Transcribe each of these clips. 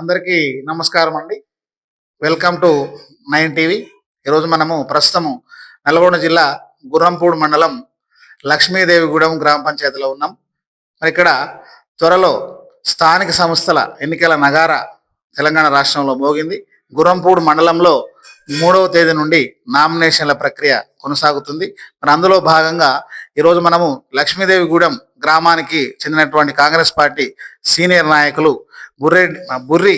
అందరికీ నమస్కారం అండి వెల్కమ్ టు నైన్ టీవీ. ఈరోజు మనము ప్రస్తుతము నల్గొండ జిల్లా గుర్రంపూడి మండలం లక్ష్మీదేవిగూడెం గ్రామ పంచాయతీలో ఉన్నాం. మరి ఇక్కడ త్వరలో స్థానిక సంస్థల ఎన్నికల నగార తెలంగాణ రాష్ట్రంలో మోగింది. గుర్రంపూడి మండలంలో మూడవ తేదీ నుండి నామినేషన్ల ప్రక్రియ కొనసాగుతుంది. మరి అందులో భాగంగా ఈరోజు మనము లక్ష్మీదేవిగూడెం గ్రామానికి చెందినటువంటి కాంగ్రెస్ పార్టీ సీనియర్ నాయకులు బుర్రె బుర్రి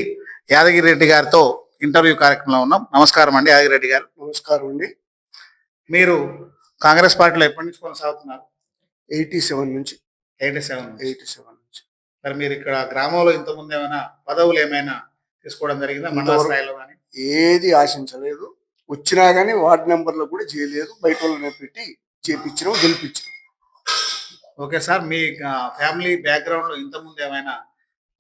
యాదగిరి రెడ్డి గారితో ఇంటర్వ్యూ కార్యక్రమంలో ఉన్నాం. నమస్కారం అండి యాదగిరి రెడ్డి గారు. నమస్కారం అండి. మీరు కాంగ్రెస్ పార్టీలో ఎప్పటి నుంచి కొనసాగుతున్నారు? ఎయిటీ సెవెన్ నుంచి. ఎయిటీ సెవెన్ ఎయిటీ సెవెన్ నుంచి. మరి మీరు ఇక్కడ గ్రామంలో ఇంతకుముందు ఏమైనా పదవులు ఏమైనా తీసుకోవడం జరిగిందా? మండల స్థాయిలో కానీ? ఏది ఆశించలేదు. వచ్చినా కానీ వార్డు నెంబర్లో కూడా చేయలేదు. బయట వాళ్ళని పెట్టి చేపించడం గెలిపించడం. ఓకే సార్ మీ ఫ్యామిలీ బ్యాక్గ్రౌండ్లో ఇంతకుముందు ఏమైనా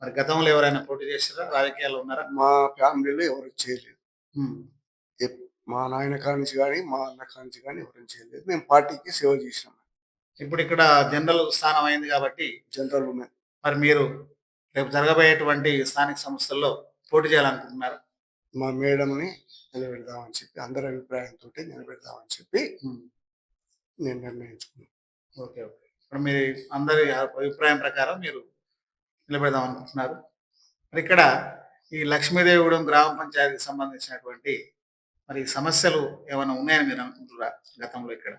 మరి గతంలో ఎవరైనా పోటీ చేస్తారా రాజకీయాల్లో ఉన్నారా? మా ఫ్యామిలీలో ఎవరు చేయలేదు. మా నాయన కానించి కానీ మా అన్న కానించి కానీ ఎవరు చేయలేదు. మేము పార్టీకి సేవ చేసినాం. ఇప్పుడు ఇక్కడ జనరల్ స్థానం అయింది కాబట్టి జనరల్ ఉమెన్. మరి మీరు రేపు జరగబోయేటువంటి స్థానిక సంస్థల్లో పోటీ చేయాలనుకుంటున్నారు. మా మేడంని నిలబెడదామని చెప్పి అందరి అభిప్రాయంతో నిలబెడదామని చెప్పి. నేను నిర్ణయించుకున్నాను. Okay okay. ఇప్పుడు మీ అందరి అభిప్రాయం ప్రకారం మీరు నిలబెడదాం అనుకుంటున్నారు. మరి ఇక్కడ ఈ లక్ష్మీదేవిగూడెం గ్రామ పంచాయతీకి సంబంధించినటువంటి మరి సమస్యలు ఏమైనా ఉన్నాయని మీరు అనుకుంటున్నారా గతంలో ఇక్కడ?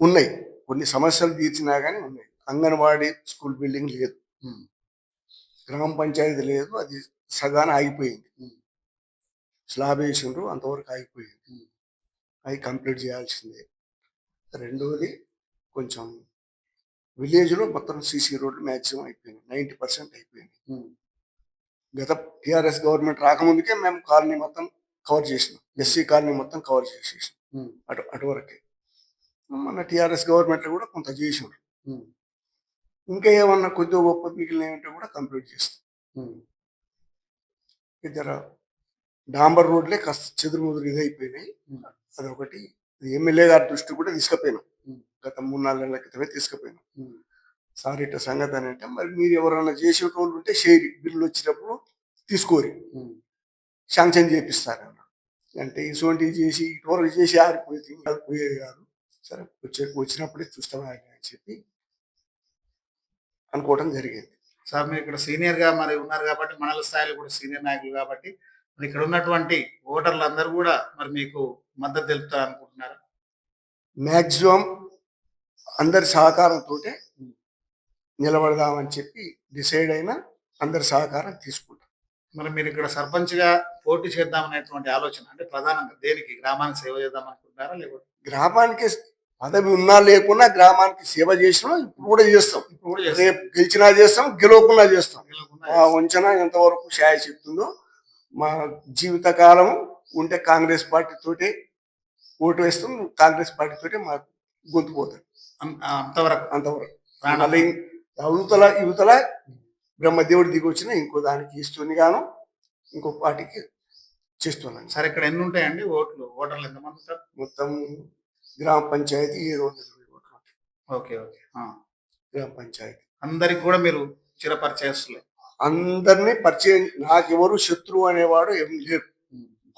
ఉన్నాయి. కొన్ని సమస్యలు తీర్చినా కానీ ఉన్నాయి. అంగన్వాడీ స్కూల్ బిల్డింగ్ లేదు. గ్రామ పంచాయతీ లేదు. అది సగాన ఆగిపోయింది. స్లాబ్ వేసిండ్రు అంతవరకు ఆగిపోయింది. అది కంప్లీట్ చేయాల్సిందే రెండవది కొంచెం విలేజ్లో మొత్తం సీసీ రోడ్లు మ్యాక్సిమం అయిపోయింది నైంటీ పర్సెంట్ అయిపోయింది. గత టిఆర్ఎస్ గవర్నమెంట్ రాకముందుకే మేము కాలనీ మొత్తం కవర్ చేసినాం ఎస్సీ కాలనీ మొత్తం కవర్ చేసేసాం. అటు అటువరకే మన టిఆర్ఎస్ గవర్నమెంట్లో కూడా కొంత ఉమ్. ఇంకా ఏమన్నా కొద్దిగా గొప్ప మిగిలినవి కూడా కంప్లీట్ చేస్తాం. ఇద్దరు డాంబర్ రోడ్లే కాస్త చెదురు ముదురు ఇది అయిపోయినాయి ఉమ్. అదొకటి ఎమ్మెల్యే గారి దృష్టి కూడా తీసుకుపోయినాం. గత మూడు నాలుగు నెలల క్రితమే తీసుకుపోయినాం. సార్ ఇట్ట సంగతి అని అంటే మరి మీరు ఎవరైనా చేసేటోళ్ళు ఉంటే షేరి బిల్లు వచ్చినప్పుడు తీసుకోరి. శాంక్షన్ చేపిస్తారు అంటే ఇటువంటివి చేసి ఇటువరకు చేసి ఆరిపోయి పోయేది కాదు సరే వచ్చే వచ్చినప్పుడే చూస్తాం ఆయన అని చెప్పి అనుకోవడం జరిగింది సార్ మీరు ఇక్కడ సీనియర్గా మరి ఉన్నారు కాబట్టి మండల స్థాయిలో కూడా సీనియర్ నాయకులు కాబట్టి మరి ఇక్కడ ఉన్నటువంటి ఓటర్లు అందరూ కూడా మరి మీకు మద్దతు తెలుపుతారు అనుకుంటున్నారు మ్యాక్సిమం అందరి సహకారంతో నిలబడదామని చెప్పి డిసైడ్ అయినా అందరి సహకారం తీసుకుంటాం. మరి మీరు ఇక్కడ సర్పంచ్గా పోటీ చేద్దాం అనేటువంటి ఆలోచన అంటే ప్రధానంగా దేనికి? గ్రామానికి సేవ చేద్దాం అనుకుంటున్నారా లేకపోతే? గ్రామానికి పదవి ఉన్నా లేకున్నా గ్రామానికి సేవ చేసినా ఇప్పుడు కూడా చేస్తాం. ఇప్పుడు కూడా. రేపు గెలిచినా చేస్తాం గెలవకున్నా చేస్తాం. గెలవకుండా మా వంచన ఎంతవరకు శాయ చెప్తుందో మా జీవితకాలం ఉంటే కాంగ్రెస్ పార్టీ తోటి ఓటు వేస్తాం కాంగ్రెస్ పార్టీ తోటి మాకు గొంతు పోతుంది. అం- అంతవరకు. అంతవరకు. అవతల యువతల బ్రహ్మదేవుడు దిగి వచ్చిన ఇంకో దానికి ఇస్తుంది గాను ఇంకో పార్టీకి చేస్తున్నాను సరే ఇక్కడ ఎన్ని ఉంటాయండి ఓట్లు? ఓటర్లు ఎంతమంది ఉంటారు? మొత్తం గ్రామ పంచాయతీ ఇరవై ఓట్లు. Okay okay. గ్రామ పంచాయతీ. అందరికి కూడా మీరు చిరపరిచయస్తులే అందరినీ పరిచయం. నాకెవరు శత్రువు అనేవాడు ఏం లేరు.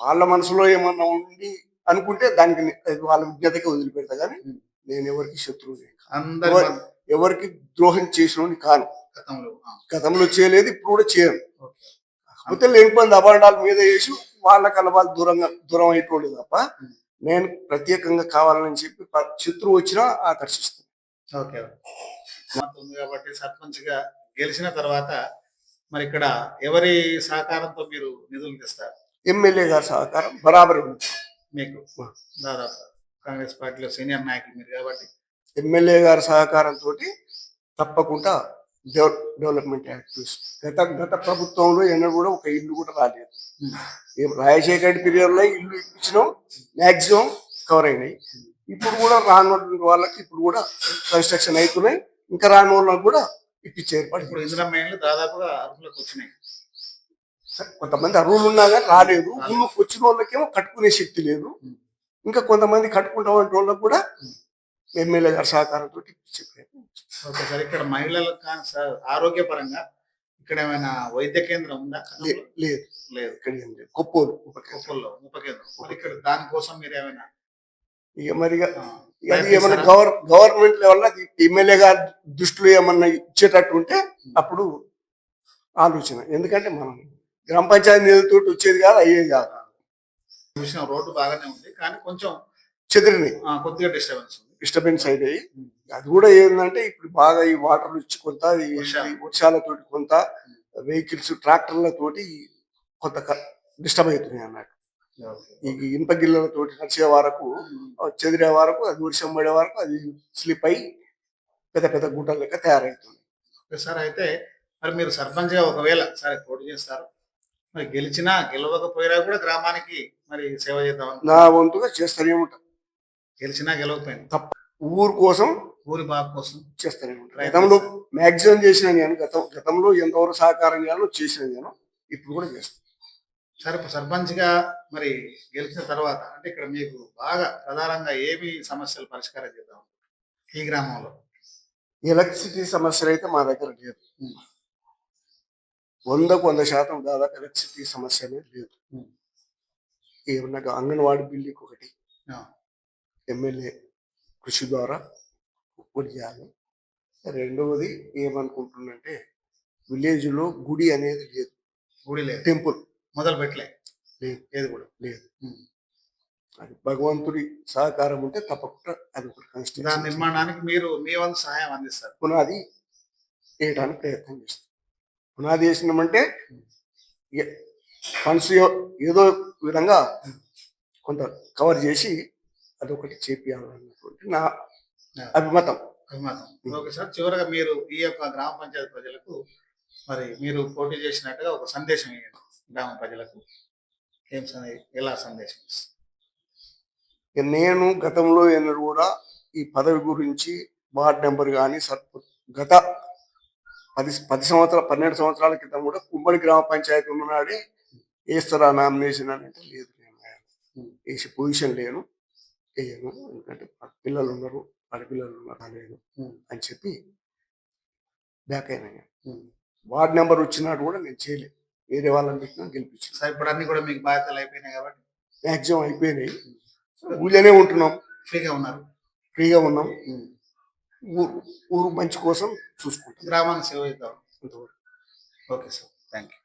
వాళ్ళ మనసులో ఏమన్నా ఉండి అనుకుంటే దానికి వాళ్ళ విజ్ఞతకి వదిలిపెడతా కానీ. నేను ఎవరికి శత్రువు ఎవరికి ద్రోహం చేసిన కాను. గతంలో చేయలేదు ఇప్పుడు కూడా చేయను. కాకపోతే లేనిపోయింది అభాండాల మీద వేసి వాళ్ళు దూరంగా దూరం అయిపోలేదు తప్ప. నేను ప్రత్యేకంగా కావాలని చెప్పి శత్రువు వచ్చినా ఆకర్షిస్తాను. ఓకే. కాబట్టి సర్పంచ్గా గెలిచిన తర్వాత మరి ఇక్కడ ఎవరి సహకారంతో మీరు నిధులు తెస్తారు? ఎమ్మెల్యే గారి సహకారం బరాబరి ఉంది. మీకు. దాదాపు కాంగ్రెస్ పార్టీలో సీనియర్ నాయకులు మీరు కాబట్టి. ఎమ్మెల్యే గారి సహకారంతో తప్పకుండా డెవ- డెవలప్మెంట్ యాక్టివిటీస్ గత గత ప్రభుత్వంలో ఎన్నడూ కూడా ఒక ఇల్లు కూడా రాలేదు. ఏం రాజశేఖర రెడ్డి పీరియడ్లో ఇల్లు ఇప్పించడం మ్యాక్సిమం కవర్ అయినాయి. ఇప్పుడు కూడా రానటువంటి వాళ్ళకి ఇప్పుడు కూడా కన్స్ట్రక్షన్ అవుతున్నాయి. ఇంకా రాని వాళ్ళకి కూడా ఇప్పించే ఏర్పాటు ఇప్పుడు. ఇందిరా మైన్లు దాదాపుగా అర్హులకు వచ్చినాయి. సరే, కొంతమంది అర్హులు ఉన్నా కానీ రాలేదు. ఉన్న వచ్చిన వాళ్ళకేమో కట్టుకునే శక్తి లేదు. ఇంకా కొంతమంది కట్టుకుంటామంటే వాళ్ళకి కూడా ఎమ్మెల్యే గారి సహకారంతో ఓకే సార్ ఇక్కడ మహిళలకు కానీ సార్ ఆరోగ్యపరంగా ఇక్కడ ఏమైనా వైద్య కేంద్రం ఉందా? లేదు. లేదు. ఇక్కడ ఏం లేదు. కొప్పోలు ఉపకేంద్రం. కొప్పల్లో ఉప కేంద్రం. ఇక్కడ దానికోసం మీరు ఏమైనా ఇక మరి ఇక ఆ, అది ఏమన్నా ప్రయత్నిస్తారా? గవర్ గవర్నమెంట్ లెవెల్ ఎమ్మెల్యే గారి దృష్టిలో ఏమన్నా ఇచ్చేటట్టు ఉంటే అప్పుడు ఆలోచన. ఎందుకంటే మనం గ్రామ పంచాయతీ నిధులతో వచ్చేది కాదు అయ్యేది కాదు. చూసిన రోడ్డు బాగానే ఉంది కానీ కొంచెం చెదిరినాయి కొద్దిగా డిస్టర్బెన్స్ డిస్టర్బెన్స్ అయినాయి అది కూడా ఏంటంటే ఇప్పుడు బాగా ఈ వాటర్ వచ్చి కొంత వర్షాలతోటి కొంత వెహికల్స్ ట్రాక్టర్లతోటి కొంత డిస్టర్బ్ అవుతున్నాయి అన్నట్టు. ఈ ఇనుప గిల్లలతోటి నడిచే వరకు చెదిరే వరకు అది వర్షం పడే వరకు అది స్లిప్ అయి పెద్ద పెద్ద గుట్టల లెక్క తయారవుతుంది సార్ అయితే మరి మీరు సర్పంచ్గా ఒకవేళ సరే పోటీ చేస్తారు. మరి గెలిచినా గెలవకపోయినా కూడా గ్రామానికి మరి సేవ చేద్దాం నా వంతుగా చేస్తూనే ఉంటా. గెలిచినా గెలవకపోయినా? ఊరు కోసం ఊరి బాగు కోసం చేస్తూనే ఉంటా. గతంలో మ్యాక్సిమం చేసిన నేను గతం గతంలో ఎంతవరకు సహకారం చేయాలో చేసిన నేను ఇప్పుడు కూడా చేస్తాను సరే సర్పంచ్గా మరి గెలిచిన తర్వాత అంటే ఇక్కడ మీకు బాగా ప్రధానంగా ఏమి సమస్యలు పరిష్కారం చేద్దాం ఈ గ్రామంలో. ఎలక్ట్రిసిటీ సమస్యలు అయితే మా దగ్గర లేదు. వందకు వంద శాతం దాదాపు ఎలక్ట్రిసిటీ సమస్య అనేది లేదు. ఏమన్నా అంగన్వాడీ బిల్డింగ్ ఒకటి. ఎమ్మెల్యే కృషి ద్వారా ఒకటి చేయాలి. రెండవది ఏమనుకుంటున్నంటే విలేజ్లో గుడి అనేది లేదు. గుడి లేదు. టెంపుల్. మొదలు పెట్టలే. లేదు ఏది కూడా లేదు. అది భగవంతుడి సహకారం ఉంటే తప్పకుండా అది ఒకటి దాని నిర్మాణానికి మీరు మీ వంతు సహాయం అందిస్తారు. పునాది వేయడానికి ప్రయత్నం చేస్తాం పునాది వేసినామంటే ఫండ్స్ ఏదో విధంగా కొంత కవర్ చేసి అదొకటి చేపియాలన్నటువంటి నా అభిమతం. అభిమతం. ఓకే సార్ చివరగా మీరు ఈ యొక్క గ్రామ పంచాయతీ ప్రజలకు మరి మీరు పోటీ చేసినట్టుగా ఒక సందేశం ఇవ్వండి. గ్రామ ప్రజలకు ఏం ఎలా సందేశం నేను గతంలో ఎన్నడూ కూడా ఈ పదవి గురించి వార్డ్ నెంబర్ కానీ గత పది పది సంవత్సరాల పన్నెండు సంవత్సరాల క్రితం కూడా ఉమ్మడి గ్రామ పంచాయతీ ఉన్ననాడే వేస్తారా నామినేషన్ అని అంటే లేదు. నేను వేసే పొజిషన్ లేను. వేయను ఎందుకంటే పిల్లలు ఉన్నారు ఆడపిల్లలు ఉన్నారు లేదు. అని చెప్పి బ్యాక్ అయినా. వార్డ్ నెంబర్ వచ్చినట్టు కూడా నేను చేయలేదు. వేరే వాళ్ళని పెట్టినా గెలిపించాను సార్ ఇప్పుడు అన్ని కూడా మీకు బాధ్యతలు అయిపోయినాయి కాబట్టి. మ్యాక్సిమం అయిపోయినాయి. ఊళ్ళోనే ఉంటున్నాం. ఫ్రీగా ఉన్నారు. ఫ్రీగా ఉన్నాం. ఊరు ఊరు మంచి కోసం చూసుకుంటాం గ్రామానికి సేవ అంతవరకు. Okay sir. Thank you